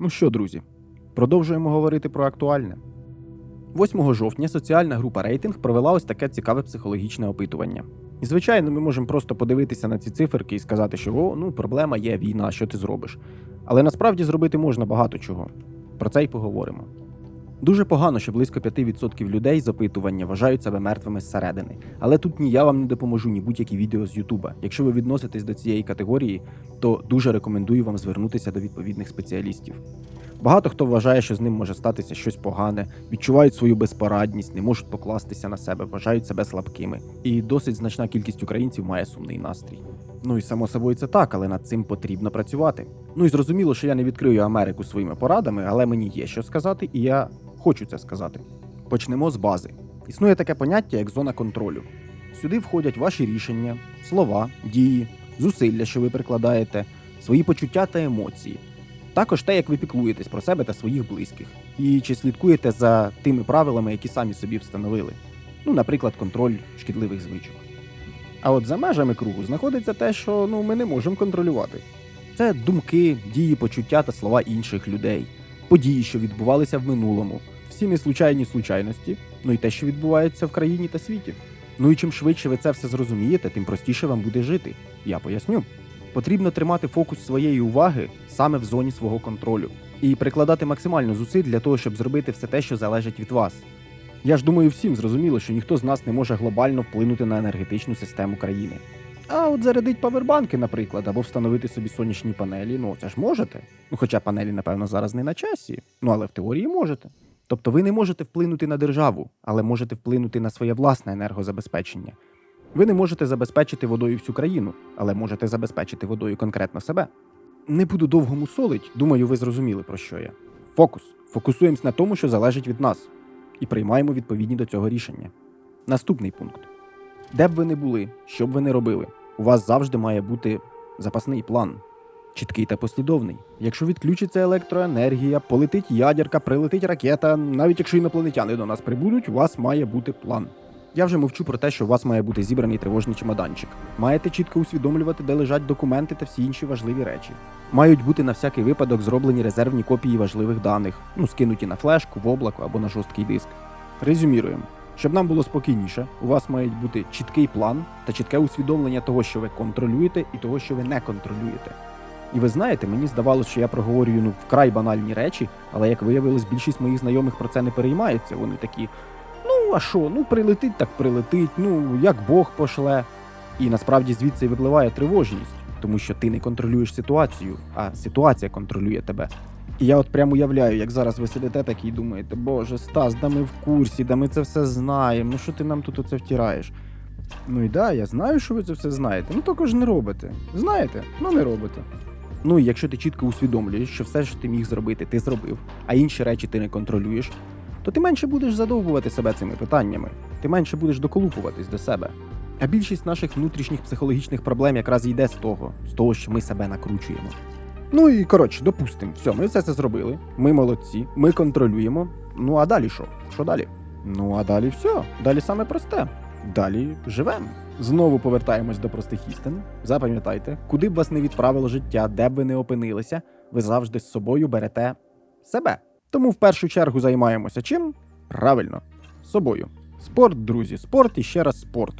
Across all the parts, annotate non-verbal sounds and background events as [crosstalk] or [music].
Ну що, друзі, продовжуємо говорити про актуальне. 8 жовтня соціальна група рейтинг провела ось таке цікаве психологічне опитування. І, звичайно, ми можемо просто подивитися на ці циферки і сказати, що о, ну, проблема є, війна, що ти зробиш. Але насправді зробити можна багато чого. Про це й поговоримо. Дуже погано, що близько 5% людей з опитування вважають себе мертвими зсередини. Але тут ні я вам не допоможу, ні будь-які відео з Ютуба. Якщо ви відноситесь до цієї категорії, то дуже рекомендую вам звернутися до відповідних спеціалістів. Багато хто вважає, що з ним може статися щось погане, відчувають свою безпорадність, не можуть покластися на себе, вважають себе слабкими. І досить значна кількість українців має сумний настрій. Ну і само собою це так, але над цим потрібно працювати. Ну і зрозуміло, що я не відкрию Америку своїми порадами, але мені є що сказати, і я хочу це сказати. Почнемо з бази. Існує таке поняття, як зона контролю. Сюди входять ваші рішення, слова, дії, зусилля, що ви прикладаєте, свої почуття та емоції. Також те, як ви піклуєтесь про себе та своїх близьких, і чи слідкуєте за тими правилами, які самі собі встановили. Ну, наприклад, контроль шкідливих звичок. А от за межами кругу знаходиться те, що ну, ми не можемо контролювати. Це думки, дії, почуття та слова інших людей, події, що відбувалися в минулому, всі неслучайні случайності, ну і те, що відбувається в країні та світі. Ну і чим швидше ви це все зрозумієте, тим простіше вам буде жити. Я поясню. Потрібно тримати фокус своєї уваги саме в зоні свого контролю і прикладати максимально зусиль для того, щоб зробити все те, що залежить від вас. Я ж думаю, всім зрозуміло, що ніхто з нас не може глобально вплинути на енергетичну систему країни. А от зарядить павербанки, наприклад, або встановити собі сонячні панелі, ну це ж можете. Ну, хоча панелі, напевно, зараз не на часі, ну але в теорії можете. Тобто ви не можете вплинути на державу, але можете вплинути на своє власне енергозабезпечення. Ви не можете забезпечити водою всю країну, але можете забезпечити водою конкретно себе. Не буду довго мусолить, думаю, ви зрозуміли про що я. Фокус. Фокусуємось на тому, що залежить від нас, і приймаємо відповідні до цього рішення. Наступний пункт: де б ви не були, що б ви не робили, у вас завжди має бути запасний план. Чіткий та послідовний. Якщо відключиться електроенергія, полетить ядерка, прилетить ракета, навіть якщо інопланетяни до нас прибудуть, у вас має бути план. Я вже мовчу про те, що у вас має бути зібраний тривожний чемоданчик. Маєте чітко усвідомлювати, де лежать документи та всі інші важливі речі. Мають бути на всякий випадок зроблені резервні копії важливих даних, ну скинуті на флешку, в облако або на жорсткий диск. Резюміруємо. Щоб нам було спокійніше, у вас має бути чіткий план та чітке усвідомлення того, що ви контролюєте, і того, що ви не контролюєте. І ви знаєте, мені здавалося, що я проговорюю ну вкрай банальні речі, але як виявилось, більшість моїх знайомих про це не переймаються. Вони такі: ну а що, ну прилетить, так прилетить, ну як Бог пошле. І насправді звідси і випливає тривожність, тому що ти не контролюєш ситуацію, а ситуація контролює тебе. І я от прямо уявляю, як зараз ви сидите такі і думаєте, Боже, Стас, да ми в курсі, да ми це все знаємо. Ну що ти нам тут оце втираєш? Ну і да, я знаю, що ви це все знаєте. Ну тільки ж не робите. Знаєте, ну не робите. Ну і якщо ти чітко усвідомлюєш, що все, що ти міг зробити, ти зробив, а інші речі ти не контролюєш, то ти менше будеш задовбувати себе цими питаннями, ти менше будеш доколупуватись до себе. А більшість наших внутрішніх психологічних проблем якраз йде з того, з того, що ми себе накручуємо. Ну і коротше, допустимо, все, ми все це зробили. Ми молодці, ми контролюємо. Ну а далі що? Що далі? Ну а далі все. Далі саме просте. Далі живемо. Знову повертаємось до простих істин. Запам'ятайте, куди б вас не відправило життя, де б ви не опинилися, ви завжди з собою берете себе. Тому в першу чергу займаємося чим? Правильно, собою. Спорт, друзі, спорт і ще раз спорт.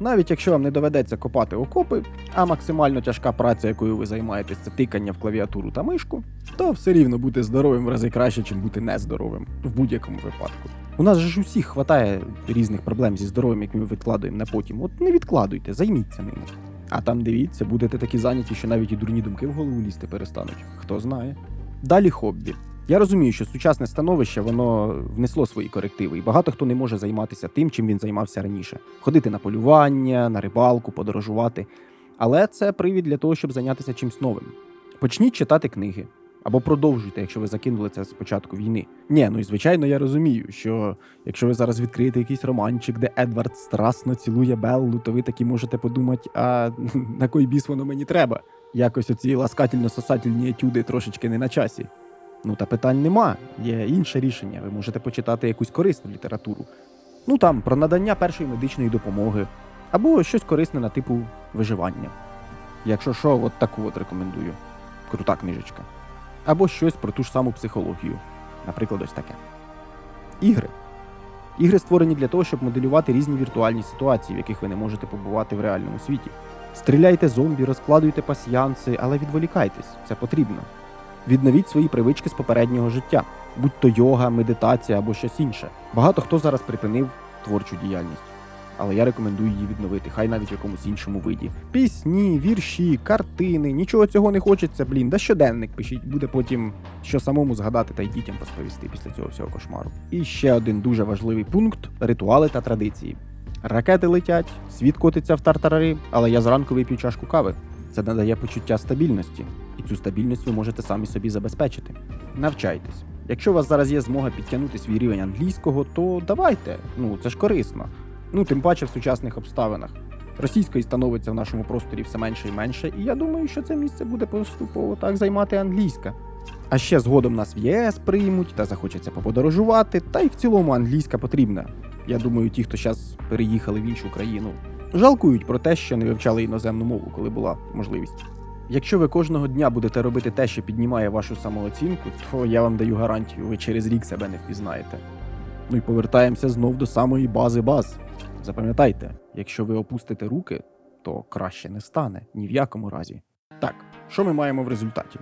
Навіть якщо вам не доведеться копати окопи, а максимально тяжка праця, якою ви займаєтесь, це тикання в клавіатуру та мишку, то все рівно бути здоровим в рази краще, ніж бути нездоровим в будь-якому випадку. У нас ж усіх хватає різних проблем зі здоров'ям, які ми відкладуємо на потім. От не відкладуйте, займіться ними. А там дивіться, будете такі зайняті, що навіть і дурні думки в голову лізти перестануть. Хто знає. Далі хобі. Я розумію, що сучасне становище воно внесло свої корективи, і багато хто не може займатися тим, чим він займався раніше: ходити на полювання, на рибалку, подорожувати. Але це привід для того, щоб зайнятися чимсь новим. Почніть читати книги. Або продовжуйте, якщо ви закинули це з початку війни. Ні, ну і звичайно, я розумію, що якщо ви зараз відкриєте якийсь романчик, де Едвард страстно цілує Беллу, то ви таки можете подумати, а [laughs] на кой біс воно мені треба? Якось оці ласкательно-сосательні етюди трошечки не на часі. Ну та питань нема. Є інше рішення. Ви можете почитати якусь корисну літературу. Ну там про надання першої медичної допомоги, або щось корисне на типу виживання. Якщо що, от таку от рекомендую. Крута книжечка. або щось про ту ж саму психологію. Наприклад, ось таке. Ігри. Ігри створені для того, щоб моделювати різні віртуальні ситуації, в яких ви не можете побувати в реальному світі. Стріляйте зомбі, розкладуйте пасьянси, але відволікайтесь, це потрібно. Відновіть свої привички з попереднього життя, будь то йога, медитація або щось інше. Багато хто зараз припинив творчу діяльність. Але я рекомендую її відновити, хай навіть в якомусь іншому виді. Пісні, вірші, картини, нічого цього не хочеться, блін. Да щоденник пишіть, буде потім що самому згадати та й дітям розповісти після цього всього кошмару. І ще один дуже важливий пункт ритуали та традиції. Ракети летять, світ котиться в тартарари, але я зранку вип'ю чашку кави. Це надає почуття стабільності, і цю стабільність ви можете самі собі забезпечити. Навчайтесь. Якщо у вас зараз є змога підтягнути свій рівень англійського, то давайте. Ну це ж корисно. Ну тим паче в сучасних обставинах. Російської становиться в нашому просторі все менше і менше, і я думаю, що це місце буде поступово так займати англійська. А ще згодом нас в ЄС приймуть та захочеться поподорожувати, та й в цілому англійська потрібна. Я думаю, ті, хто зараз переїхали в іншу країну, жалкують про те, що не вивчали іноземну мову, коли була можливість. Якщо ви кожного дня будете робити те, що піднімає вашу самооцінку, то я вам даю гарантію, ви через рік себе не впізнаєте. Ну і повертаємося знов до самої бази баз. Запам'ятайте, якщо ви опустите руки, то краще не стане ні в якому разі. Так, що ми маємо в результаті?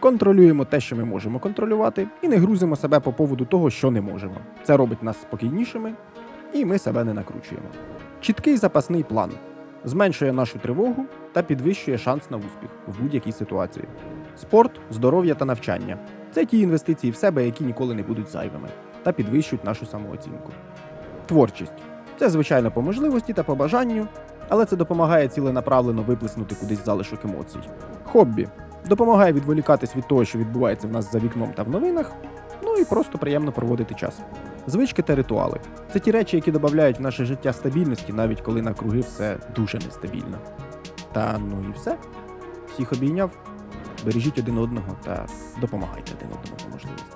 Контролюємо те, що ми можемо контролювати, і не грузимо себе по поводу того, що не можемо. Це робить нас спокійнішими, і ми себе не накручуємо. Чіткий запасний план зменшує нашу тривогу та підвищує шанс на успіх в будь-якій ситуації. Спорт, здоров'я та навчання це ті інвестиції в себе, які ніколи не будуть зайвими, та підвищують нашу самооцінку. Творчість це звичайно по можливості та по бажанню, але це допомагає ціленаправлено виплеснути кудись залишок емоцій. Хобі допомагає відволікатись від того, що відбувається в нас за вікном та в новинах, ну і просто приємно проводити час. Звички та ритуали це ті речі, які додають в наше життя стабільності, навіть коли навкруги все дуже нестабільно. Та ну і все. Всіх обійняв, бережіть один одного та допомагайте один одному по можливості.